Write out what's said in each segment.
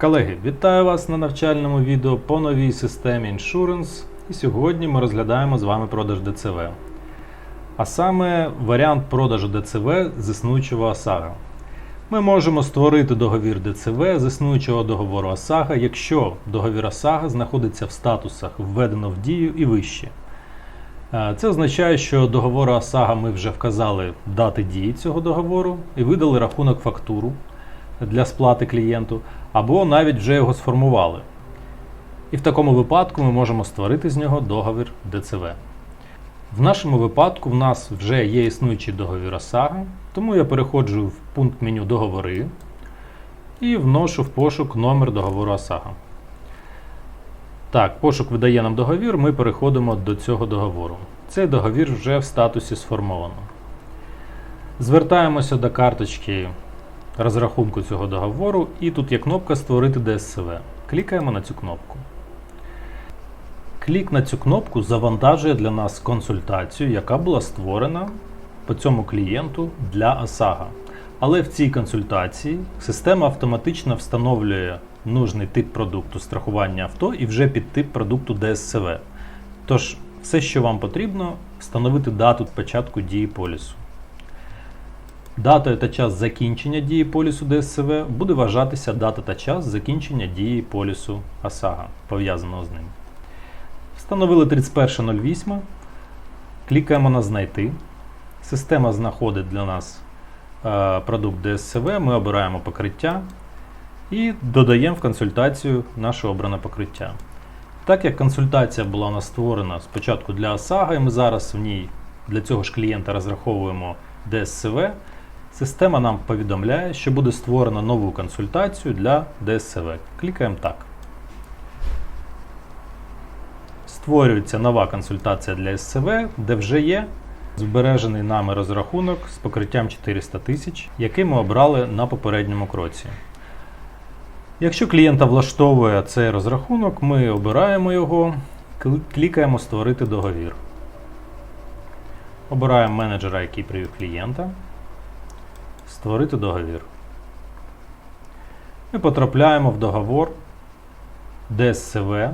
Колеги, вітаю вас на навчальному відео по новій системі Insurance. І сьогодні ми розглядаємо з вами продаж ДЦВ. А саме варіант продажу ДЦВ з існуючого ОСАГО. Ми можемо створити договір ДЦВ з існуючого договору ОСАГО, якщо договір ОСАГО знаходиться в статусах введено в дію і вище. Е, Це означає, що договору ОСАГО ми вже вказали дати дії цього договору і видали рахунок фактуру для сплати клієнту, або навіть вже його сформували. І в такому випадку ми можемо створити з нього договір ДЦВ. В нашому випадку в нас вже є існуючий договір ОСАГО, тому я переходжу в пункт меню Договори і вношу в пошук номер договору ОСАГО. Так, пошук видає нам договір, ми переходимо до цього договору. Цей договір вже в статусі сформовано. Звертаємося до карточки розрахунку цього договору, і тут є кнопка Створити ДСВ. Клікаємо на цю кнопку. Клік на цю кнопку завантажує для нас консультацію, яка була створена по цьому клієнту для ОСАГО. Але в цій консультації система автоматично встановлює нужний тип продукту страхування авто і вже під тип продукту ДСЦВ. Тож, все, що вам потрібно, встановити дату початку дії полісу. Датою та час закінчення дії полісу ДСЦВ буде вважатися дата та час закінчення дії полісу ОСАГО, пов'язаного з ним. Встановили 31.08. Клікаємо на Знайти. Система знаходить для нас е, продукт ДСЦВ, ми обираємо покриття і додаємо в консультацію наше обране покриття. Так як консультація була у нас створена спочатку для ОСАГО, і ми зараз в ній для цього ж клієнта розраховуємо ДСЦВ, система нам повідомляє, що буде створено нову консультацію для ДСЦВ. Клікаємо так. Створюється нова консультація для СЦВ, де вже є збережений нами розрахунок з покриттям 400 тисяч, який ми обрали на попередньому кроці. Якщо клієнта влаштовує цей розрахунок, ми обираємо його, клікаємо Створити договір. Обираємо менеджера, який привів клієнта. Створити договір. Ми потрапляємо в договор ДСЦВ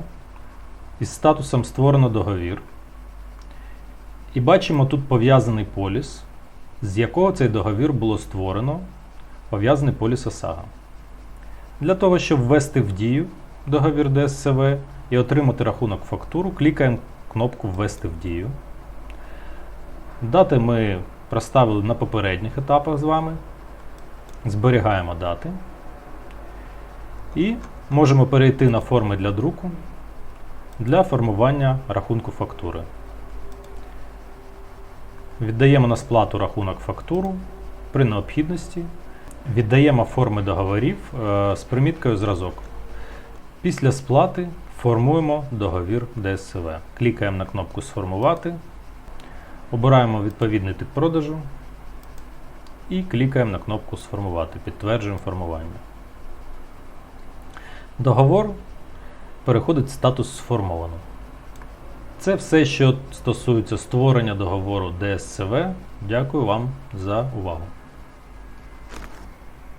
із статусом Створено договір. І бачимо тут пов'язаний поліс, з якого цей договір було створено, пов'язаний поліс ОСАГО. Для того, щоб ввести в дію договір ДСЦВ і отримати рахунок фактуру, клікаємо кнопку Ввести в дію. Дати ми проставили на попередніх етапах з вами. Зберігаємо дати. І можемо перейти на форми для друку для формування рахунку фактури. Віддаємо на сплату рахунок фактуру при необхідності. Віддаємо форми договорів е, з приміткою зразок. Після сплати формуємо договір ДСЦВ. Клікаємо на кнопку Сформувати, обираємо відповідний тип продажу і клікаємо на кнопку Сформувати. Підтверджуємо формування. Договор переходить в статус сформовано. Це все, що стосується створення договору ДСЦВ. Дякую вам за увагу.